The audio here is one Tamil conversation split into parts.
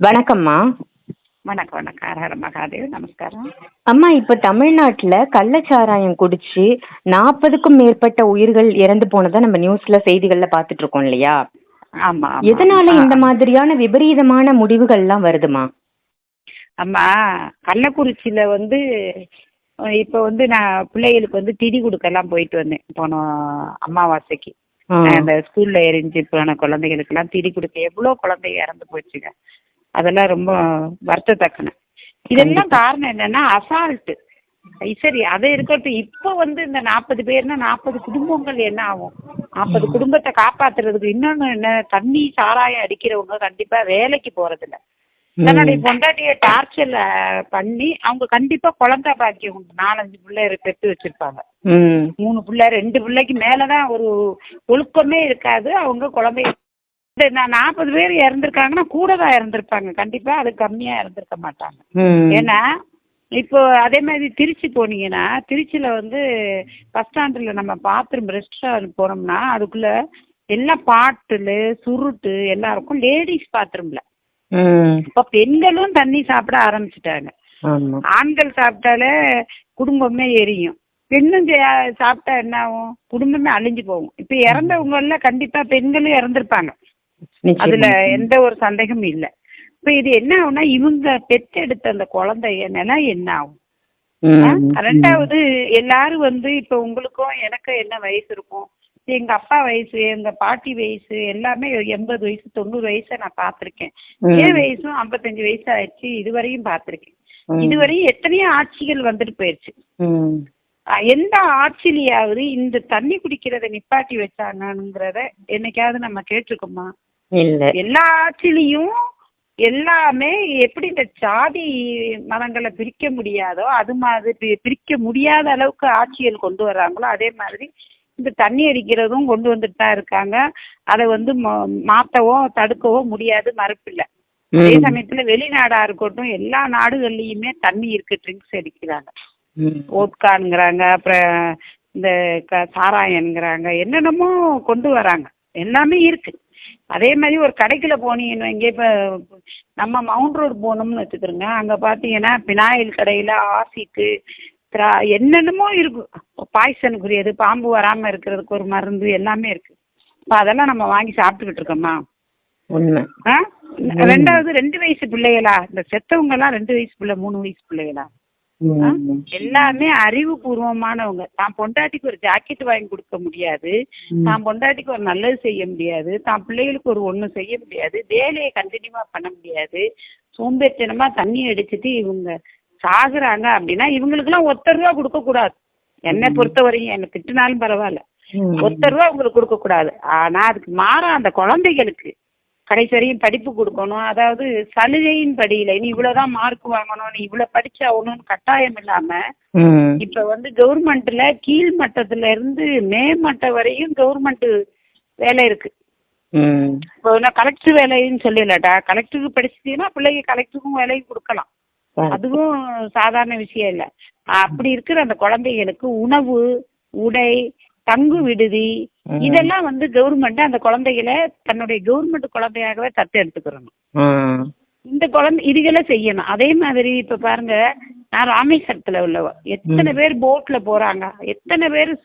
வணக்கம்மா. வணக்கம் வணக்கம். ஹர மகாதேவ் நமஸ்காரம். அம்மா இப்ப தமிழ்நாட்டுல கள்ளச்சாராயம் குடிச்சு நாற்பதுக்கும் மேற்பட்ட உயிர்கள் இறந்து போனதை நம்ம நியூஸ்ல செய்திகள்ல பாத்துட்டு இருக்கோம் இல்லையா? ஆமா ஆமா. எதனால இந்த மாதிரியான விபரீதமான முடிவுகள்லாம் வருதுமா? அம்மா கள்ளக்குறிச்சியில வந்து அஹ், இப்ப வந்து நான் பிள்ளைகளுக்கு வந்து திதி கொடுக்கலாம் போயிட்டு வந்தேன் போன அமாவாசைக்கு. ஆ. அந்த ஸ்கூல்ல எரிஞ்சு போன குழந்தைகளுக்கு எல்லாம் திதி கொடுக்க எவ்வளவு குழந்தைங்க இறந்து போச்சுங்க. அதெல்லாம் ரொம்ப வருத்தத்தக்கன. இதெல்லாம் காரணம் என்னன்னா அசால்ட்டு சரி அதை இருக்கட்டும். இப்போ வந்து இந்த நாற்பது பேர்னா நாற்பது குடும்பங்கள் என்ன ஆகும்? நாற்பது குடும்பத்தை காப்பாத்துறதுக்கு இன்னொன்னு என்ன? தண்ணி சாராயம் அடிக்கிறவங்க கண்டிப்பா வேலைக்கு போறது இல்ல தன்னுடைய பொண்டாட்டிய டார்ச்சர் பண்ணி அவங்க கண்டிப்பா குழந்தை பாக்கியம் உண்டு. நாலஞ்சு பிள்ளை பெற்று வச்சிருப்பாங்க. மூணு பிள்ளை ரெண்டு பிள்ளைக்கு மேலதான் ஒரு ஒழுக்கமே இருக்காது. அவங்க குழந்தை நான் நாற்பது பேர் இறந்துருக்காங்கன்னா கூட தான் இறந்துருப்பாங்க. கண்டிப்பா அது கம்மியா இறந்துருக்க மாட்டாங்க. ஏன்னா இப்போ அதே மாதிரி திருச்சி போனீங்கன்னா திருச்சியில வந்து பஸ் ஸ்டாண்டுல நம்ம பாத்ரூம் ரெஸ்டாரண்ட் போனோம்னா அதுக்குள்ள எல்லாம் பாட்டில் சுருட்டு எல்லாம் இருக்கும். லேடிஸ் பாத்ரூம்ல. இப்ப பெண்களும் தண்ணி சாப்பிட ஆரம்பிச்சுட்டாங்க. ஆண்கள் சாப்பிட்டாலே குடும்பமே எரியும். பெண்ணும் சாப்பிட்டா என்ன ஆகும்? குடும்பமே அழிஞ்சு போகும். இப்ப இறந்தவங்க எல்லாம் கண்டிப்பா பெண்களும் இறந்திருப்பாங்க. அதுல. எந்த ஒரு சந்தேகமும் இல்ல இப்ப இது என்ன ஆகும்னா இவங்க பெற்றெடுத்த அந்த குழந்தைய நிலை என்ன ஆகும்? ரெண்டாவது எல்லாரும் வந்து இப்ப உங்களுக்கும் எனக்கு என்ன வயசு இருக்கும் எங்க அப்பா வயசு எங்க பாட்டி வயசு எல்லாமே எண்பது வயசு தொண்ணூறு வயசை நான் பார்த்திருக்கேன் ம். என் வயசும் ஐம்பத்தஞ்சு வயசு ஆயிடுச்சு இதுவரையும் பார்த்திருக்கேன் ம். இதுவரையும் எத்தனையோ ஆட்சிகள் வந்துட்டு. அஹ் எந்த ஆட்சியிலயாவது இந்த தண்ணி குடிக்கிறத நிப்பாட்டி வச்சாங்கங்கிறத என்னைக்காவது நம்ம கேட்டிருக்கோமா இல்ல. எல்லா ஆட்சியிலையும் எல்லாமே எப்படி இந்த சாதி மதங்களை பிரிக்க முடியாதோ அது மாதிரி பிரிக்க முடியாத அளவுக்கு ஆட்சிகள் கொண்டு வர்றாங்களோ அதே மாதிரி இந்த தண்ணி அடிக்கிறதும் கொண்டு வந்துட்டு தான் இருக்காங்க. அதை வந்து மாத்தவோ தடுக்கவோ முடியாது மறுப்பில்லை. அதே. சமயத்துல வெளிநாடா இருக்கட்டும் எல்லா நாடுகள்லயுமே தண்ணி இருக்கு ட்ரிங்க்ஸ் அடிக்கிறாங்க. ஓட்கான்ங்கிறாங்க அப்புறம் இந்த க- சாராயங்கிறாங்க என்னென்னமோ கொண்டு வராங்க. எல்லாமே இருக்கு. அதே மாதிரி ஒரு கடைக்குள்ள போனீங்கன்னு வைங்க இப்ப நம்ம மவுண்ட் ரோடு போனோம்னு வச்சுக்கிறோங்க அங்க பாத்தீங்கன்னா பினாயில் கடையில ஆசிட்டு திரா என்னென்னமோ இருக்கு. பாய்சனுக்குரியது பாம்பு வராம இருக்கிறதுக்கு ஒரு மருந்து எல்லாமே இருக்கு. இப்ப அதெல்லாம் நம்ம வாங்கி சாப்பிட்டுக்கிட்டு இருக்கோமா? உண்மை. ஆ? ரெண்டாவது ரெண்டு வயசு பிள்ளைகளா? இந்த செத்தவங்க எல்லாம் ரெண்டு வயசு பிள்ளை மூணு வயசு பிள்ளைகளா? எல்லாமே அறிவுபூர்வமானவங்க. தான் பொண்டாட்டிக்கு ஒரு ஜாக்கெட் வாங்கி கொடுக்க முடியாது. தான் பொண்டாட்டிக்கு ஒரு நல்லது செய்ய முடியாது. தான் பிள்ளைகளுக்கு ஒரு ஒண்ணு செய்ய முடியாது. வேலையை கண்டினியூவா பண்ண முடியாது. சோம்பேறித்தனமா தண்ணி அடிச்சிட்டு இவங்க சாகுறாங்க அப்படின்னா இவங்களுக்கெல்லாம் ஒத்த ரூபா கொடுக்க கூடாது. என்னை பொறுத்தவரையும் என்ன திட்டினாலும் பரவாயில்ல. ஒத்த ரூபா உங்களுக்கு கொடுக்க கூடாது. ஆனா அதுக்கு மாறா அந்த குழந்தைகளுக்கு கடைசி வரையும் படிப்பு கொடுக்கணும் அதாவது சலுகையின் படியில நீ இவ்வளவுதான் மார்க் வாங்கணும் நீ இவ்வளவு படிச்சாகணும்னு கட்டாயம் இல்லாம. இப்ப வந்து கவர்மெண்ட்ல கீழ் மட்டத்துல இருந்து மேமட்டம் வரையும் கவர்மெண்ட் வேலை இருக்கு. இப்போ நான் கலெக்டர் வேலைன்னு சொல்லலட்டா கலெக்டருக்கு படிச்சிட்டீங்கன்னா பிள்ளைங்க கலெக்டருக்கும் வேலைக்கு கொடுக்கலாம் அதுவும் சாதாரண விஷயம் இல்ல அப்படி இருக்கிற அந்த குழந்தைகளுக்கு உணவு உடை தங்கு விடுதி. இதெல்லாம் வந்து கவர்மெண்ட் அந்த குழந்தைகளை தன்னுடைய கவர்மெண்ட் குழந்தையாகவே தத்து எடுத்துக்கிறணும். ம். இந்த குழந்தை இதுகளை செய்யணும். அதே மாதிரி இப்ப பாருங்க நான் ராமேஸ்வரத்துல உள்ளவ. எத்தனை பேர் போட்ல போறாங்க. எத்தனை பேர்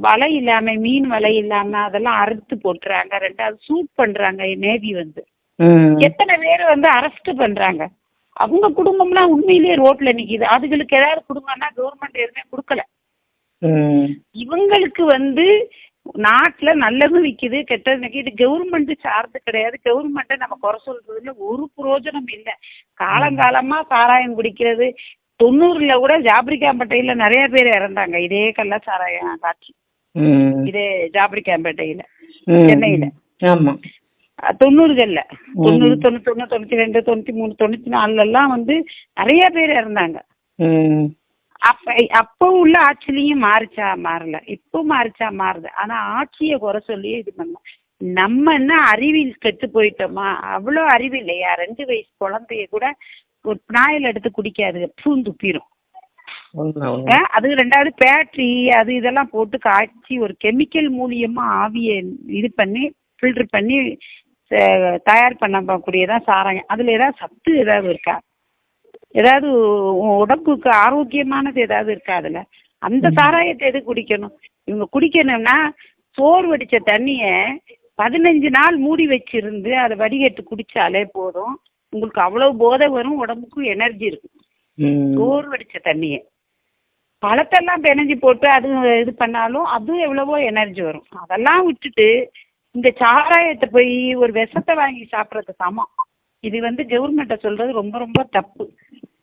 வலை இல்லாம மீன் வலை இல்லாம அதெல்லாம் அறுத்து போட்டுறாங்க. ரெண்டாவது சூட் பண்றாங்க நேவி வந்து. எத்தனை பேர் வந்து அரெஸ்ட் பண்றாங்க. அவங்க குடும்பம்லாம் உண்மையிலேயே ரோட்ல நிக்குது. அதுகளுக்கு ஏதாவது கொடுங்கன்னா கவர்மெண்ட் எதுவுமே கொடுக்கல. இவங்களுக்கு வந்து நாட்டுல நல்லதும் விக்குது கெட்டது நிக்குது கவர்மெண்ட் சார்ந்து கிடையாது கவர்மெண்ட்டை நம்ம குறை சொல்றதுல ஒரு பிரயோஜனம் இல்லை காலங்காலமா சாராயம் குடிக்கிறது தொண்ணூறுல கூட ஜாபரிக்காம்பேட்டையில நிறைய பேர் இறந்தாங்க இதே கள்ள சாராயம் காட்சி. இதே ஜாபரிக்காம்பேட்டையில ம். சென்னையில. ஆமா தொண்ணூறுகள்ல. தொண்ணூறு தொண்ணூத்தி ஒண்ணு தொண்ணூத்தி ரெண்டு தொண்ணூத்தி மூணு தொண்ணூத்தி நாலுல எல்லாம் வந்து நிறைய பேர் இறந்தாங்க. அப்ப அப்போ உள்ள ஆட்சிலையும் மாறிச்சா? மாறல. இப்போ மாறிச்சா? மாறுது. ஆனா ஆட்சியை குறை சொல்லி இது பண்ணலாம் நம்ம என்ன அறிவில் கெட்டு போயிட்டோமா? அவ்வளோ அறிவு இல்லையா? ரெண்டு வயசு குழந்தைய கூட ஒரு நாயில் எடுத்து குடிக்காது. பூந்து துப்பிரும் உண்மை உண்மை. அஹ் அது ரெண்டாவது பேட்டரி அது இதெல்லாம் போட்டு காய்ச்சி ஒரு கெமிக்கல் மூலியமா ஆவியை இது பண்ணி ஃபில்டர் பண்ணி தயார் பண்ணக்கூடியதான் சாராயம். அதுல ஏதாவது சத்து ஏதாவது இருக்கா? ஏதாவது உடம்புக்கு ஆரோக்கியமானது ஏதாவது இருக்கா அதுல அந்த சாராயத்தை எது குடிக்கணும்? இவங்க குடிக்கணும்னா சோறு வடிச்ச தண்ணிய பதினஞ்சு நாள் மூடி வச்சிருந்து அதை வடிகட்டு குடிச்சாலே போதும். உங்களுக்கு அவ்வளவு போதை வரும் உடம்புக்கும் எனர்ஜி இருக்கும். சோறு வடிச்ச தண்ணிய. பழத்தெல்லாம் பிணைஞ்சு போட்டு அது இது பண்ணாலும் அதுவும் எவ்வளவோ எனர்ஜி வரும். அதெல்லாம் விட்டுட்டு இந்த சாராயத்தை போய் ஒரு விஷத்தை வாங்கி சாப்பிட்றது சமம். இது வந்து கவர்மெண்ட்டை சொல்றது ரொம்ப ரொம்ப தப்பு.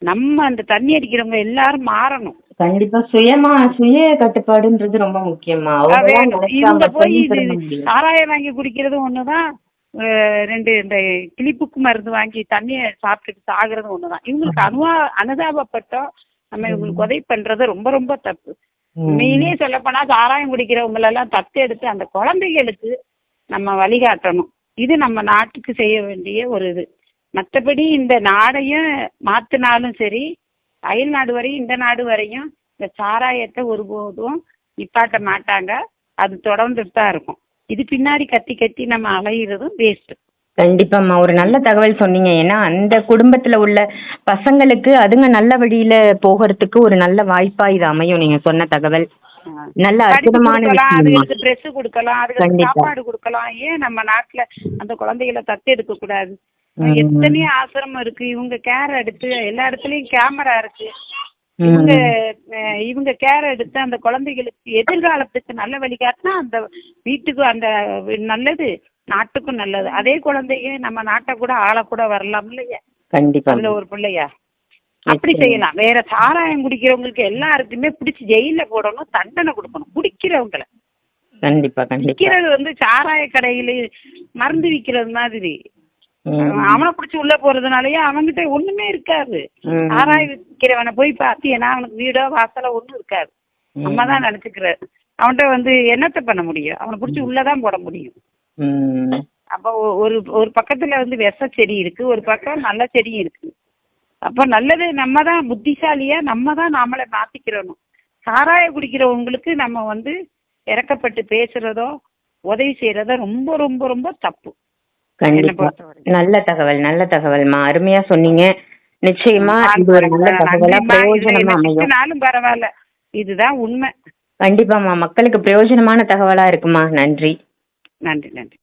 நம்ம அந்த தண்ணி அடிக்கிறவங்க எல்லாரும் மாறணும். கண்டிப்பா சுயமா சுய கட்டுப்பாடுன்றது ரொம்ப முக்கியமா. இவங்க போய் இது. சாராயம் வாங்கி குடிக்கிறதும் ஒண்ணுதான். ரெண்டு இந்த கிளிப்புக்கு மருந்து வாங்கி தண்ணியை சாப்பிட்டுட்டு சாகுறதும் ஒண்ணுதான். இவங்களுக்கு அனுவா அனுதாபப்பட்டோம் நம்ம இவங்களுக்கு உதவி பண்றது ரொம்ப ரொம்ப தப்பு. ம். உண்மையிலேயே சொல்ல போனா சாராயம் குடிக்கிறவங்க எல்லாம் தத்து எடுத்து அந்த குழந்தைகளுக்கு நம்ம வழிகாட்டணும். இது நம்ம நாட்டுக்கு செய்ய வேண்டிய ஒரு இது. மற்றபடி இந்த நாடையும் மாத்தினாலும் சரி அயல் நாடு வரையும் இந்த நாடு வரையும் இந்த சாராயத்தை ஒருபோதும் நிப்பாட்ட மாட்டாங்க. அது தொடர்ந்துட்டு தான் இருக்கும். இது பின்னாடி கத்தி கத்தி நம்ம அலையிறதும் வேஸ்ட் கண்டிப்பாம்மா ஒரு நல்ல தகவல் சொன்னீங்க. ஏன்னா அந்த குடும்பத்துல உள்ள பசங்களுக்கு அதுங்க நல்ல வழியில போகிறதுக்கு ஒரு நல்ல வாய்ப்பா இது அமையும். நீங்க சொன்ன தகவல். நல்ல அற்புதமான அதுகளுக்கு ட்ரெஸ் கொடுக்கலாம் அதுகளுக்கு. சாப்பாடு கொடுக்கலாம். ஏன் நம்ம நாட்டுல அந்த குழந்தைகளை தத்து எடுக்க கூடாது. எத்தனையோ ஆசிரமம் இருக்கு? இவங்க கேர் எடுத்து எல்லா இடத்துலயும் கேமரா இருக்கு. இவங்க இவங்க கேர் எடுத்து அந்த குழந்தைகளுக்கு எதிர்காலத்துக்கு நல்ல வழிகாட்டினா அந்த வீட்டுக்கு அந்த நல்லது நாட்டுக்கும் நல்லது. அதே குழந்தைங்க நம்ம நாட்டை கூட ஆள கூட வரலாம் இல்லையா? கண்டிப்பா. அதுல ஒரு பிள்ளையா? அப்படி. செய்யலாம். வேற சாராயம் குடிக்கிறவங்களுக்கு எல்லாருக்குமே பிடிச்சி ஜெயில போடணும் தண்டனை கொடுக்கணும். குடிக்கிறவங்களை. கண்டிப்பா வந்து சாராய கடையில மருந்து விக்கிறது மாதிரி. அவனை பிடிச்சி உள்ள போறதுனாலயே அவன்கிட்ட ஒண்ணுமே இருக்காது. விக்கிறவனை போய் பாத்தீங்கன்னா அவனுக்கு வீடோ வாசலோ ஒண்ணும் இருக்காது. நம்ம தான் நினைச்சுக்கிற அவன்கிட்ட வந்து என்னத்த பண்ண முடியும்? அவனை பிடிச்சி உள்ளதான் போட முடியும். அப்போ ஒரு ஒரு பக்கத்துல வந்து விஷ செடி இருக்கு. ஒரு பக்கம் நல்ல செடியும் இருக்கு. அப்போ நல்லது நம்ம தான் புத்திசாலியா நம்ம தான் நாமளை மாத்திக்கிறணும். சாராய குடிக்கிறவங்களுக்கு நம்ம வந்து இறக்கப்பட்டு பேசுறதோ உதவி செய்யறதோ ரொம்ப ரொம்ப ரொம்ப தப்பு. கண்டிப்பா. நல்ல தகவல் நல்ல தகவல்மா அருமையா சொன்னீங்க. நிச்சயமா இது ஒரு நல்ல தகவலா பிரயோஜனமா அமையும். பரவாயில்ல. இதுதான் உண்மை. கண்டிப்பாம்மா மக்களுக்கு பிரயோஜனமான தகவலா இருக்குமா? நன்றி. நன்றி நன்றி.